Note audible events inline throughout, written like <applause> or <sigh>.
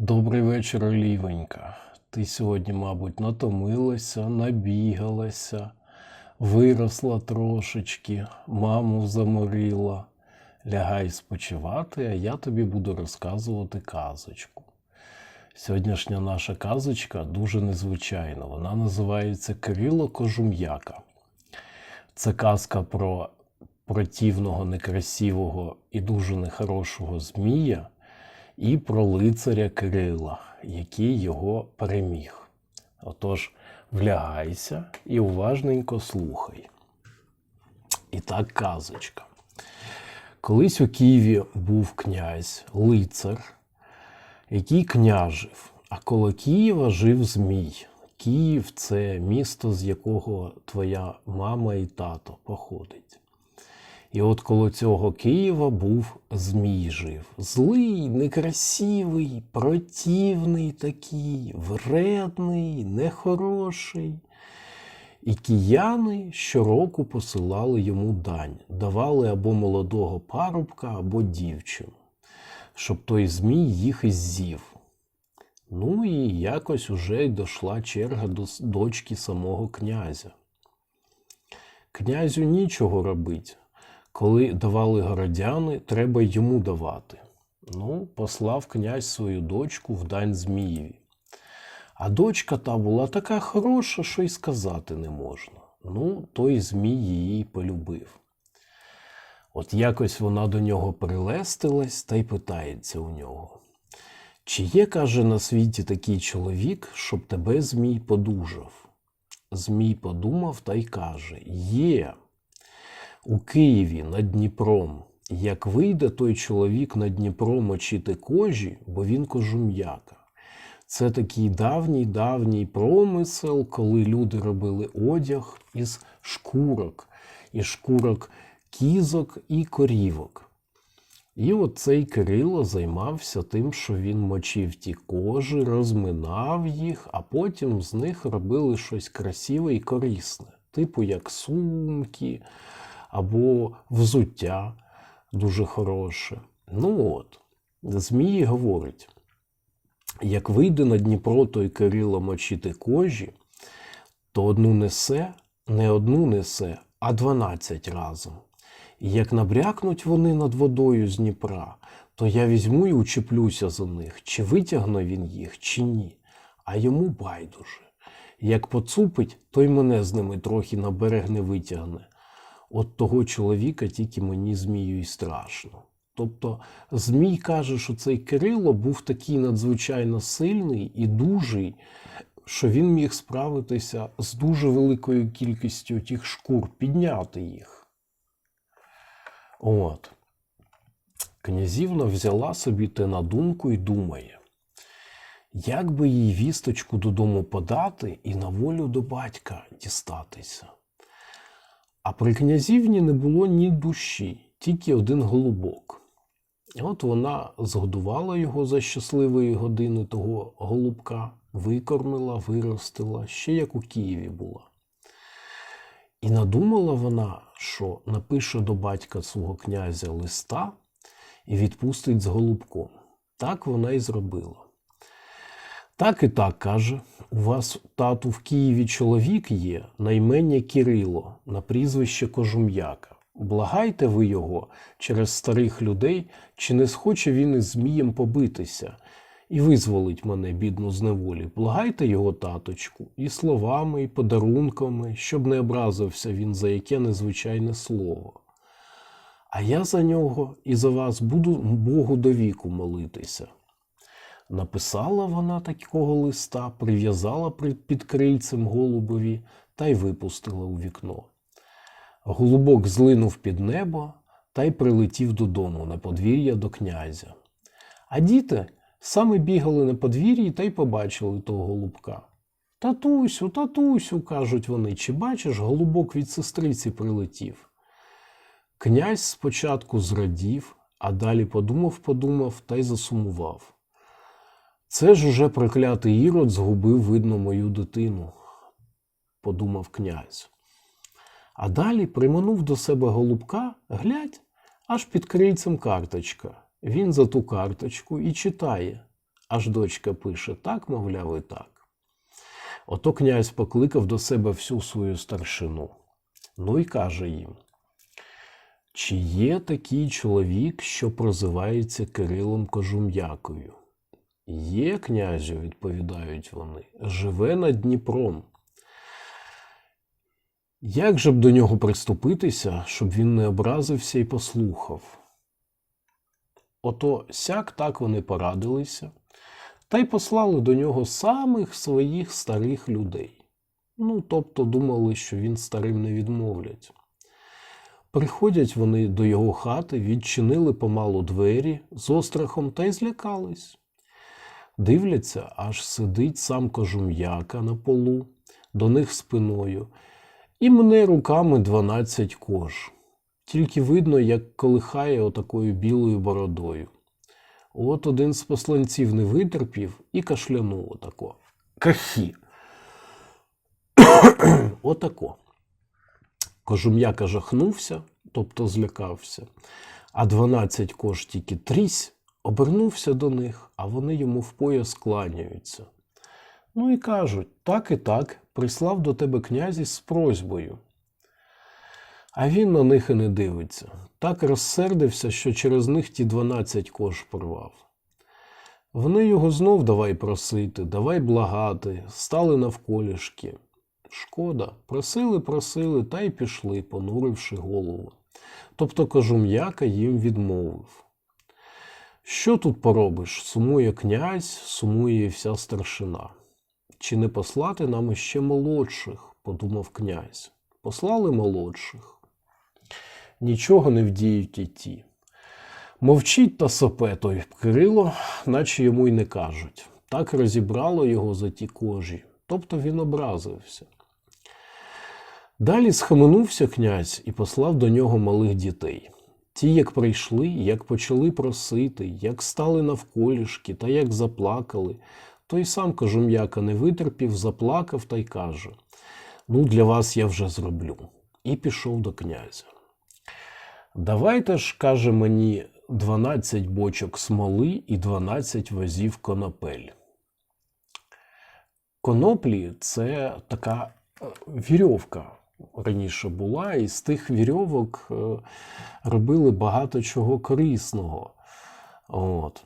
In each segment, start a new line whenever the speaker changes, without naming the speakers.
Добрий вечір, Олівенька. Ти сьогодні, мабуть, натомилася, набігалася, виросла трошечки, маму заморила. Лягай спочивати, а я тобі буду розказувати казочку. Сьогоднішня наша казочка дуже незвичайна. Вона називається Кирило Кожум'яка. Це казка про противного, некрасивого і дуже нехорошого змія і про лицаря Кирила, який його переміг. Отож, влягайся і уважненько слухай. І так казочка. Колись у Києві був князь, лицар, який княжив, а коло Києва жив Змій. Київ це місто, з якого твоя мама і тато походить. І от коло цього Києва був Змій жив. Злий, некрасивий, противний такий, вредний, нехороший. І кияни щороку посилали йому дань, давали або молодого парубка, або дівчину, щоб той Змій їх і з'їв. Ну і якось уже й дошла черга до дочки самого князя. Князю нічого робить. Коли давали городяни, треба йому давати. Ну, послав князь свою дочку в дань Змієві. А дочка та була така хороша, що й сказати не можна. Ну, той Змій її полюбив. От якось вона до нього прилестилась та й питається у нього. Чи є, каже, на світі такий чоловік, щоб тебе Змій подужав? Змій подумав та й каже: Є. У Києві над Дніпром. Як вийде той чоловік на Дніпро мочити кожі, бо він кожум'яка. Це такий давній давній промисел, коли люди робили одяг із шкурок, із шкурок кізок і корівок. І от цей Кирило займався тим, що він мочив ті кожи, розминав їх, а потім з них робили щось красиве і корисне, типу як сумки або взуття дуже хороше. Ну от, Змій говорить: як вийде на Дніпро той Кирило мочити кожі, то одну несе, не одну несе, а дванадцять разом. І як набрякнуть вони над водою з Дніпра, то я візьму і учеплюся за них, чи витягне він їх, чи ні. А йому байдуже. Як поцупить, то й мене з ними трохи на берег не витягне. От того чоловіка тільки мені Змію й страшно. Тобто Змій каже, що цей Кирило був такий надзвичайно сильний і дужий, що він міг справитися з дуже великою кількістю тих шкур, підняти їх. От. Князівна взяла собі те на думку і думає, як би їй вісточку додому подати і на волю до батька дістатися. А при князівні не було ні душі, тільки один голубок. От вона згодувала його за щасливої години того голубка, викормила, виростила, ще як у Києві була. І надумала вона, що напише до батька свого князя листа і відпустить з голубком. Так вона і зробила. Так і так каже: у вас, тату, в Києві чоловік є на імення Кирило, на прізвище Кожум'яка. Благайте ви його через старих людей, чи не схоче він із Змієм побитися і визволить мене, бідну з неволі. Благайте його, таточку, і словами, і подарунками, щоб не образився він за яке незвичайне слово. А я за нього і за вас буду Богу до віку молитися. Написала вона такого листа, прив'язала під крильцем голубові та й випустила у вікно. Голубок злинув під небо та й прилетів додому на подвір'я до князя. А діти саме бігали на подвір'ї та й побачили того голубка. Татусю, татусю, кажуть вони, чи бачиш, голубок від сестриці прилетів. Князь спочатку зрадів, а далі подумав, подумав та й засумував. Це ж уже проклятий ірод згубив, видно, мою дитину, подумав князь. А далі приманув до себе голубка, глядь, аж під крильцем карточка. Він за ту карточку і читає. Аж дочка пише так, мовляв, і так. Ото князь покликав до себе всю свою старшину. Ну і каже їм: Чи є такий чоловік, що прозивається Кирилом Кожум'якою? Є, князю, відповідають вони, живе над Дніпром. Як же б до нього приступитися, щоб він не образився і послухав? Ото сяк так вони порадилися, та й послали до нього самих своїх старих людей. Ну, тобто думали, що він старим не відмовлять. Приходять вони до його хати, відчинили помалу двері з острахом та й злякались. Дивляться, аж сидить сам кожум'яка на полу, до них спиною, і мне руками дванадцять кож. Тільки видно, як колихає отакою білою бородою. От один з посланців не витерпів і кашлянув отако. Кахі. <coughs> Отако. Кожум'яка жахнувся, тобто злякався, а дванадцять кож тільки трісь, обернувся до них, а вони йому в пояс кланяються. Ну і кажуть, так і так, прислав до тебе князь із просьбою. А він на них і не дивиться. Так розсердився, що через них ті дванадцять кож порвав. Вони його знов давай просити, давай благати, стали навколішки. Шкода, просили, просили та й пішли, понуривши голову. Тобто кожум'яка їм відмовив. Що тут поробиш? Сумує князь, сумує вся старшина. Чи не послати нам іще молодших? подумав князь. Послали молодших. Нічого не вдіють і ті. Мовчить та сопе той Кирило, наче йому й не кажуть. Так розібрало його за ті кожі, тобто він образився. Далі схаменувся князь і послав до нього малих дітей. Ті, як прийшли, як почали просити, як стали навколішки та як заплакали, той сам кожум'яка не витерпів, заплакав та й каже: Ну, для вас я вже зроблю. І пішов до князя. Давайте ж, каже мені, 12 бочок смоли і 12 возів конопель. Коноплі це така е, вірьовка раніше була, і з тих вірьовок е, робили багато чого корисного. От.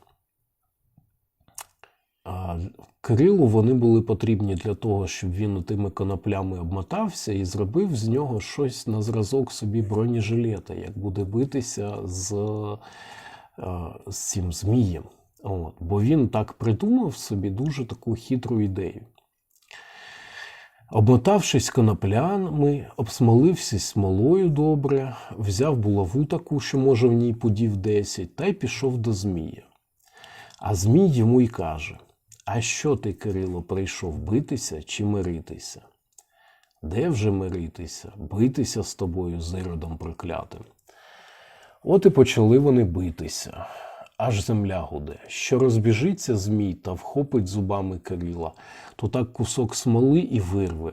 А Кирилу вони були потрібні для того, щоб він тими коноплями обмотався і зробив з нього щось на зразок собі бронежилета, як буде битися з, з цим змієм. От. Бо він так придумав собі дуже таку хитру ідею. Обмотавшись коноплями, обсмолився смолою добре, взяв булаву таку, що може в ній подів десять, та й пішов до Змія. А Змій йому й каже: А що ти, Кирило, прийшов битися чи миритися? Де вже миритися, битися з тобою, з іродом проклятим? От і почали вони битися. Аж земля гуде, що розбіжиться змій та вхопить зубами Кирила, то так кусок смоли і вирве.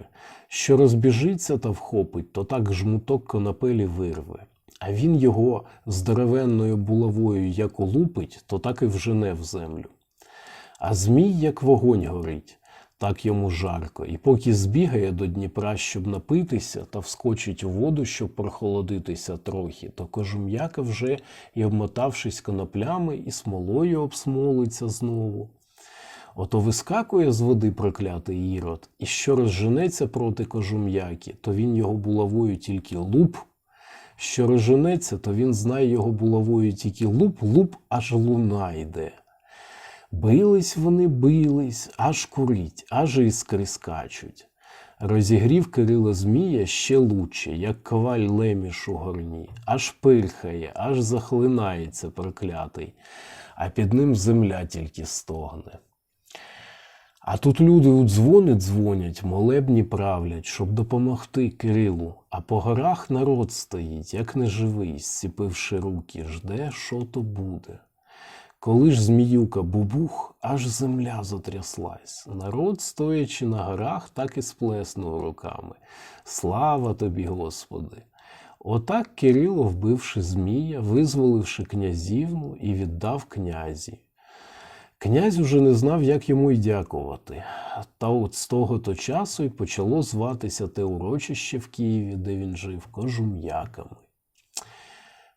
Що розбіжиться та вхопить, то так жмуток конопелі вирве. А він його здоровенною булавою як улупить, то так і вжене в землю. А змій, як вогонь горить, так йому жарко, і поки збігає до Дніпра, щоб напитися, та вскочить у воду, щоб прохолодитися трохи, то кожум'яка вже і обмотавшись коноплями, і смолою обсмолиться знову. Ото вискакує з води проклятий ірод, і що розженеться проти кожум'яки, то він його булавою тільки луп. Що розженеться, то він знає його булавою тільки луп-луп, аж луна йде. Бились вони, бились, аж курить, аж іскри скачуть. Розігрів Кирило Змія ще лучше, як коваль леміш у горні, аж пирхає, аж захлинається проклятий, а під ним земля тільки стогне. А тут люди у дзвони дзвонять, молебні правлять, щоб допомогти Кирилу, а по горах народ стоїть, як неживий, зціпивши руки, жде, що то буде. Коли ж зміюка бубух, аж земля затряслась. Народ, стоячи на горах, так і сплеснув руками. Слава тобі, Господи! Отак Кирило, вбивши Змія, визволивши князівну і віддав князі. Князь уже не знав, як йому й дякувати. Та от з того то часу й почало зватися те урочище в Києві, де він жив, кожум'яками.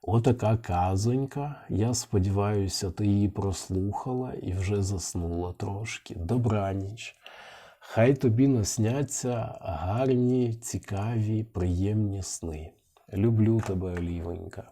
Отака казонька. Я сподіваюся, ти її прослухала і вже заснула трошки. Добраніч. Хай тобі насняться гарні, цікаві, приємні сни. Люблю тебе, Олівонька.